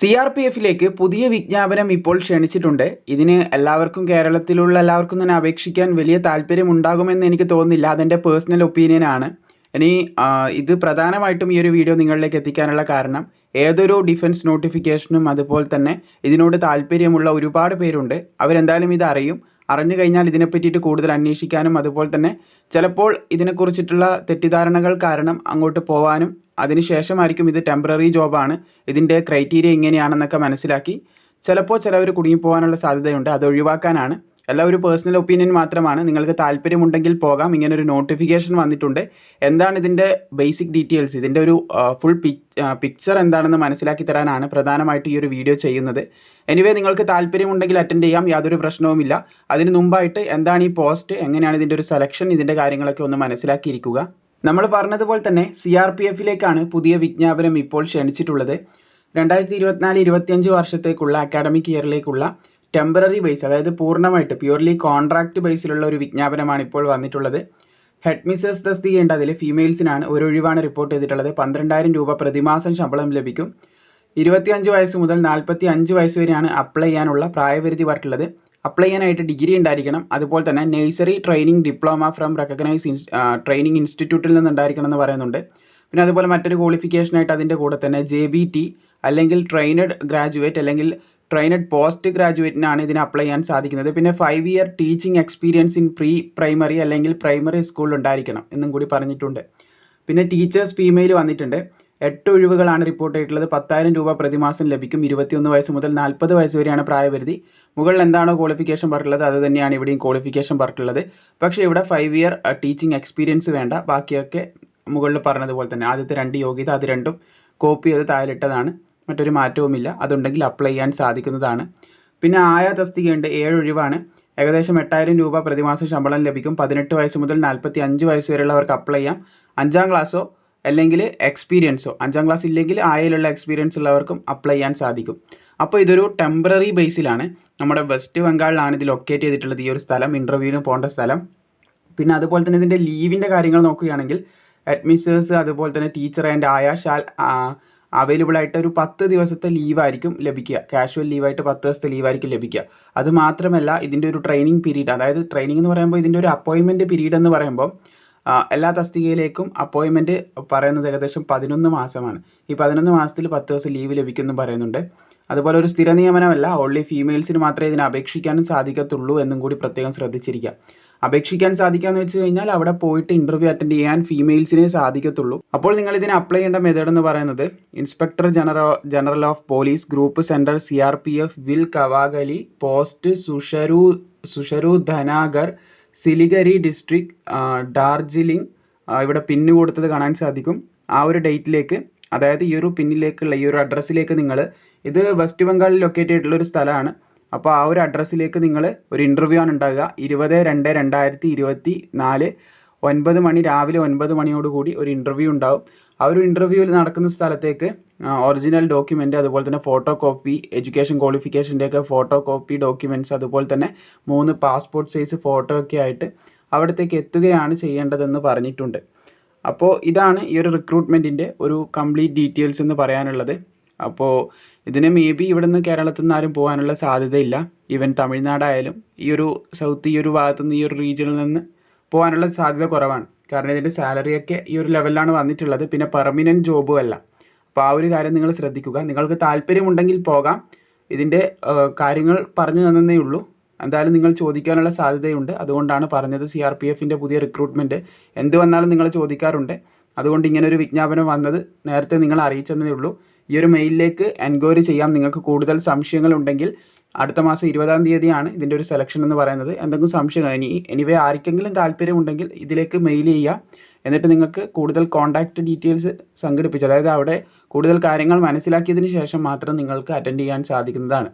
C R P എഫിലേക്ക് പുതിയ വിജ്ഞാപനം ഇപ്പോൾ ക്ഷണിച്ചിട്ടുണ്ട്. ഇതിന് എല്ലാവർക്കും കേരളത്തിലുള്ള എല്ലാവർക്കും തന്നെ അപേക്ഷിക്കാൻ വലിയ താല്പര്യം ഉണ്ടാകുമെന്ന് എനിക്ക് തോന്നുന്നില്ല. അതെന്റെ പേഴ്സണൽ ഒപ്പീനിയൻ ആണ്. ഇനി ഇത് പ്രധാനമായിട്ടും ഈ ഒരു വീഡിയോ നിങ്ങളിലേക്ക് എത്തിക്കാനുള്ള കാരണം ഏതൊരു ഡിഫൻസ് നോട്ടിഫിക്കേഷനും അതുപോലെ തന്നെ ഇതിനോട് താല്പര്യമുള്ള ഒരുപാട് പേരുണ്ട്. അവരെന്തായാലും ഇത് അറിയും. അറിഞ്ഞു കഴിഞ്ഞാൽ ഇതിനെ പറ്റിയിട്ട് കൂടുതൽ അന്വേഷിക്കാനും അതുപോലെ തന്നെ ചിലപ്പോൾ ഇതിനെക്കുറിച്ചിട്ടുള്ള തെറ്റിദ്ധാരണകൾ കാരണം അങ്ങോട്ട് പോവാനും അതിനുശേഷമായിരിക്കും ഇത് ടെമ്പററി ജോബാണ് ഇതിന്റെ ക്രൈറ്റീരിയ ഇങ്ങനെയാണെന്നൊക്കെ മനസ്സിലാക്കി. ചിലപ്പോൾ ചിലവർ കുടുങ്ങിപ്പോകാനുള്ള സാധ്യതയുണ്ട്. അത് ഒഴിവാക്കാനാണ്. എല്ലാം ഒരു പേഴ്സണൽ ഒപ്പീനിയൻ മാത്രമാണ്. നിങ്ങൾക്ക് താല്പര്യമുണ്ടെങ്കിൽ പോകാം. ഇങ്ങനെ ഒരു നോട്ടിഫിക്കേഷൻ വന്നിട്ടുണ്ട്. എന്താണ് ഇതിന്റെ ബേസിക് ഡീറ്റെയിൽസ് ഇതിന്റെ ഒരു ഫുൾ പിക്ചർ എന്താണെന്ന് മനസ്സിലാക്കി തരാനാണ് പ്രധാനമായിട്ട് ഈ ഒരു വീഡിയോ ചെയ്യുന്നത്. എനിവേ നിങ്ങൾക്ക് താല്പര്യമുണ്ടെങ്കിൽ അറ്റൻഡ് ചെയ്യാം. യാതൊരു പ്രശ്നവുമില്ല. അതിന് മുമ്പായിട്ട് എന്താണ് ഈ പോസ്റ്റ് എങ്ങനെയാണ് ഇതിന്റെ ഒരു സെലക്ഷൻ ഇതിന്റെ കാര്യങ്ങളൊക്കെ ഒന്ന് മനസ്സിലാക്കിയിരിക്കുക. നമ്മൾ പറഞ്ഞതുപോലെ തന്നെ സി ആർ പി എഫിലേക്കാണ് പുതിയ വിജ്ഞാപനം ഇപ്പോൾ ക്ഷണിച്ചിട്ടുള്ളത്. രണ്ടായിരത്തി ഇരുപത്തിനാല് ഇരുപത്തിയഞ്ച് വർഷത്തേക്കുള്ള അക്കാഡമിക് ഇയറിലേക്കുള്ള ടെമ്പററി ബേസ് അതായത് പൂർണമായിട്ട് പ്യൂർലി കോൺട്രാക്ട് ബേസിലുള്ള ഒരു വിജ്ഞാപനമാണ് ഇപ്പോൾ വന്നിട്ടുള്ളത്. ഹെഡ് മിസ്സസ് തസ്തികയുണ്ട് അതിൽ ഫീമെയിൽസിനാണ് ഒരു ഒഴിവാണ് റിപ്പോർട്ട് ചെയ്തിട്ടുള്ളത്. പന്ത്രണ്ടായിരം രൂപ പ്രതിമാസം ശമ്പളം ലഭിക്കും. ഇരുപത്തിയഞ്ച് വയസ്സ് മുതൽ നാൽപ്പത്തി അഞ്ച് വയസ്സ് വരെയാണ് അപ്ലൈ ചെയ്യാനുള്ള പ്രായപരിധി പറഞ്ഞിട്ടുള്ളത്. അപ്ലൈ ചെയ്യാനായിട്ട് ഡിഗ്രി ഉണ്ടായിരിക്കണം. അതുപോലെ തന്നെ nursery training diploma from recognise training ഇൻസ്റ്റിറ്റ്യൂട്ടിൽ നിന്ന് ഉണ്ടായിരിക്കണം എന്ന് പറയുന്നുണ്ട്. പിന്നെ അതുപോലെ മറ്റൊരു ക്വാളിഫിക്കേഷൻ ആയിട്ട് അതിന്റെ കൂടെ തന്നെ ജെ ബി ടി അല്ലെങ്കിൽ ട്രെയിനഡ് ഗ്രാജുവേറ്റ് അല്ലെങ്കിൽ ട്രെയിനഡ് പോസ്റ്റ് ഗ്രാജുവേറ്റിനാണ് ഇതിന് അപ്ലൈ ചെയ്യാൻ സാധിക്കുന്നത്. പിന്നെ five year teaching experience in pre primary അല്ലെങ്കിൽ പ്രൈമറി സ്കൂളിൽ ഉണ്ടായിരിക്കണം എന്നും കൂടി പറഞ്ഞിട്ടുണ്ട്. പിന്നെ ടീച്ചേഴ്സ് ഫീമെയിൽ വന്നിട്ടുണ്ട്. എട്ട് ഒഴിവുകളാണ് റിപ്പോർട്ട് ചെയ്തിട്ടുള്ളത്. പത്തായിരം രൂപ പ്രതിമാസം ലഭിക്കും. ഇരുപത്തിയൊന്ന് വയസ്സ് മുതൽ നാൽപ്പത് വയസ്സ് വരെയാണ് പ്രായപരിധി. മുകളിൽ എന്താണോ ക്വാളിഫിക്കേഷൻ പറഞ്ഞിട്ടുള്ളത് അത് തന്നെയാണ് ഇവിടെയും ക്വാളിഫിക്കേഷൻ പറഞ്ഞിട്ടുള്ളത്. പക്ഷേ ഇവിടെ ഫൈവ് ഇയർ ടീച്ചിങ് എക്സ്പീരിയൻസ് വേണ്ട. ബാക്കിയൊക്കെ മുകളിൽ പറഞ്ഞതുപോലെ തന്നെ. ആദ്യത്തെ രണ്ട് യോഗ്യത അത് രണ്ടും കോപ്പി ചെയ്ത് താഴെയിട്ടതാണ്. മറ്റൊരു മാറ്റവുമില്ല. അതുണ്ടെങ്കിൽ അപ്ലൈ ചെയ്യാൻ സാധിക്കുന്നതാണ്. പിന്നെ ആയ തസ്തികയുണ്ട് ഏഴ് ഒഴിവാണ്. ഏകദേശം എട്ടായിരം രൂപ പ്രതിമാസം ശമ്പളം ലഭിക്കും. പതിനെട്ട് വയസ്സ് മുതൽ നാൽപ്പത്തി അഞ്ച് വയസ്സ് വരെയുള്ളവർക്ക് അപ്ലൈ ചെയ്യാം. അഞ്ചാം ക്ലാസ്സോ അല്ലെങ്കിൽ എക്സ്പീരിയൻസോ അഞ്ചാം ക്ലാസ് ഇല്ലെങ്കിൽ ആയയിലുള്ള എക്സ്പീരിയൻസ് ഉള്ളവർക്കും അപ്ലൈ ചെയ്യാൻ സാധിക്കും. അപ്പോൾ ഇതൊരു ടെമ്പററി ബേസിലാണ് നമ്മുടെ വെസ്റ്റ് ബംഗാളിലാണ് ഇത് ലൊക്കേറ്റ് ചെയ്തിട്ടുള്ളത് ഈ ഒരു സ്ഥലം ഇന്റർവ്യൂവിന് പോകേണ്ട സ്ഥലം. പിന്നെ അതുപോലെ തന്നെ ഇതിന്റെ ലീവിന്റെ കാര്യങ്ങൾ നോക്കുകയാണെങ്കിൽ അഡ്മിസേഴ്സ് അതുപോലെ തന്നെ teacher and ayah shall available ആയിട്ട് ഒരു പത്ത് ദിവസത്തെ ലീവായിരിക്കും ലഭിക്കുക. കാഷ്വൽ ലീവായിട്ട് പത്ത് ദിവസത്തെ ലീവായിരിക്കും ലഭിക്കുക. അത് മാത്രമല്ല ഇതിന്റെ ഒരു ട്രെയിനിങ് പീരീഡ് അതായത് ട്രെയിനിങ് എന്ന് പറയുമ്പോൾ ഇതിന്റെ ഒരു അപ്പോയിൻമെന്റ് പീരീഡ് എന്ന് പറയുമ്പോൾ എല്ലാ തസ്തികയിലേക്കും അപ്പോയിൻമെന്റ് പറയുന്നത് ഏകദേശം പതിനൊന്ന് മാസമാണ്. ഈ പതിനൊന്ന് മാസത്തിൽ പത്ത് ദിവസം ലീവ് ലഭിക്കുമെന്നും പറയുന്നുണ്ട്. അതുപോലെ ഒരു സ്ഥിര നിയമനമല്ല ഓൺലി ഫീമെയിൽസിന് മാത്രമേ ഇതിന് അപേക്ഷിക്കാനും സാധിക്കത്തുള്ളൂ എന്നും കൂടി പ്രത്യേകം ശ്രദ്ധിച്ചിരിക്കുക അപേക്ഷിക്കാൻ സാധിക്കാന്ന് വെച്ച് കഴിഞ്ഞാൽ അവിടെ പോയിട്ട് ഇന്റർവ്യൂ അറ്റൻഡ് ചെയ്യാൻ ഫീമെയിൽസിനെ സാധിക്കത്തുള്ളൂ. അപ്പോൾ നിങ്ങൾ ഇതിന് അപ്ലൈ ചെയ്യേണ്ട മെത്തേഡ് എന്ന് പറയുന്നത് inspector general general of police group centre C R P F will Kawakhali post സുഷരു സുഷരു ധനാഗർ സിലിഗരി ഡിസ്ട്രിക്ട് ഡാർജിലിംഗ് ഇവിടെ പിന്ന് കൊടുത്തത് കാണാൻ സാധിക്കും. ആ ഒരു ഡേറ്റിലേക്ക് അതായത് ഈ ഒരു പിന്നിലേക്കുള്ള ഈ ഒരു അഡ്രസ്സിലേക്ക് നിങ്ങൾ ഇത് വെസ്റ്റ് ബംഗാളിൽ ലൊക്കേറ്റ് ചെയ്തിട്ടുള്ള ഒരു സ്ഥലമാണ്. അപ്പോൾ ആ ഒരു അഡ്രസ്സിലേക്ക് നിങ്ങൾ ഒരു ഇന്റർവ്യൂ ആണ് ഉണ്ടാകുക ഇരുപത് രണ്ട് രണ്ടായിരത്തി ഇരുപത്തി നാല് ഒൻപത് മണി രാവിലെ ഒൻപത് മണിയോടുകൂടി ഒരു ഇന്റർവ്യൂ ഉണ്ടാവും. ആ ഒരു ഇന്റർവ്യൂവിൽ നടക്കുന്ന സ്ഥലത്തേക്ക് ഒറിജിനൽ ഡോക്യുമെന്റ് അതുപോലെ തന്നെ ഫോട്ടോ കോപ്പി എഡ്യൂക്കേഷൻ ക്വാളിഫിക്കേഷന്റെ ഒക്കെ ഫോട്ടോ കോപ്പി ഡോക്യുമെന്റ്സ് അതുപോലെ തന്നെ മൂന്ന് പാസ്പോർട്ട് സൈസ് ഫോട്ടോ ഒക്കെ ആയിട്ട് അവിടത്തേക്ക് എത്തുകയാണ് ചെയ്യേണ്ടതെന്ന് പറഞ്ഞിട്ടുണ്ട്. അപ്പോൾ ഇതാണ് ഈ ഒരു റിക്രൂട്ട്മെന്റിന്റെ ഒരു കംപ്ലീറ്റ് ഡീറ്റെയിൽസ് എന്ന് പറയാനുള്ളത്. അപ്പോൾ ഇതിന് മേ ബി ഇവിടുന്ന് കേരളത്തിൽ നിന്ന് ആരും പോകാനുള്ള സാധ്യതയില്ല. ഈവൻ തമിഴ്നാടായാലും ഈ ഒരു സൗത്ത് ഈ ഒരു ഭാഗത്തു നിന്ന് ഈ ഒരു റീജിയനിൽ നിന്ന് പോകാനുള്ള സാധ്യത കുറവാണ്. കാരണം ഇതിന്റെ സാലറി ഒക്കെ ഈ ഒരു ലെവലിലാണ് വന്നിട്ടുള്ളത്. പിന്നെ പെർമനന്റ് ജോബും അല്ല. അപ്പോൾ ആ ഒരു കാര്യം നിങ്ങൾ ശ്രദ്ധിക്കുക. നിങ്ങൾക്ക് താല്പര്യമുണ്ടെങ്കിൽ പോകാം. ഇതിന്റെ കാര്യങ്ങൾ പറഞ്ഞു തന്നേ ഉള്ളൂ. എന്തായാലും നിങ്ങൾ ചോദിക്കാനുള്ള സാധ്യതയുണ്ട്. അതുകൊണ്ടാണ് പറഞ്ഞത് സി ആർ പി എഫിന്റെ പുതിയ റിക്രൂട്ട്മെന്റ് എന്ത് വന്നാലും നിങ്ങൾ ചോദിക്കാറുണ്ട്. അതുകൊണ്ട് ഇങ്ങനെ ഒരു വിജ്ഞാപനം വന്നത് നേരത്തെ നിങ്ങൾ അറിയിച്ചെന്നേ ഉള്ളൂ. ഈ ഒരു മെയിലിലേക്ക് എൻക്വയറി ചെയ്യാം. നിങ്ങൾക്ക് കൂടുതൽ സംശയങ്ങൾ ഉണ്ടെങ്കിൽ അടുത്ത മാസം ഇരുപതാം തീയതിയാണ് ഇതിന്റെ ഒരു സെലക്ഷൻ എന്ന് പറയുന്നത്. എന്തെങ്കിലും സംശയം ഇനി എനിവേ ആർക്കെങ്കിലും താല്പര്യം ഉണ്ടെങ്കിൽ ഇതിലേക്ക് മെയിൽ ചെയ്യുക. എന്നിട്ട് നിങ്ങൾക്ക് കൂടുതൽ കോൺടാക്റ്റ് ഡീറ്റെയിൽസ് സംഘടിപ്പിച്ച് അതായത് അവിടെ കൂടുതൽ കാര്യങ്ങൾ മനസ്സിലാക്കിയതിന് ശേഷം മാത്രം നിങ്ങൾക്ക് അറ്റൻഡ് ചെയ്യാൻ സാധിക്കുന്നതാണ്.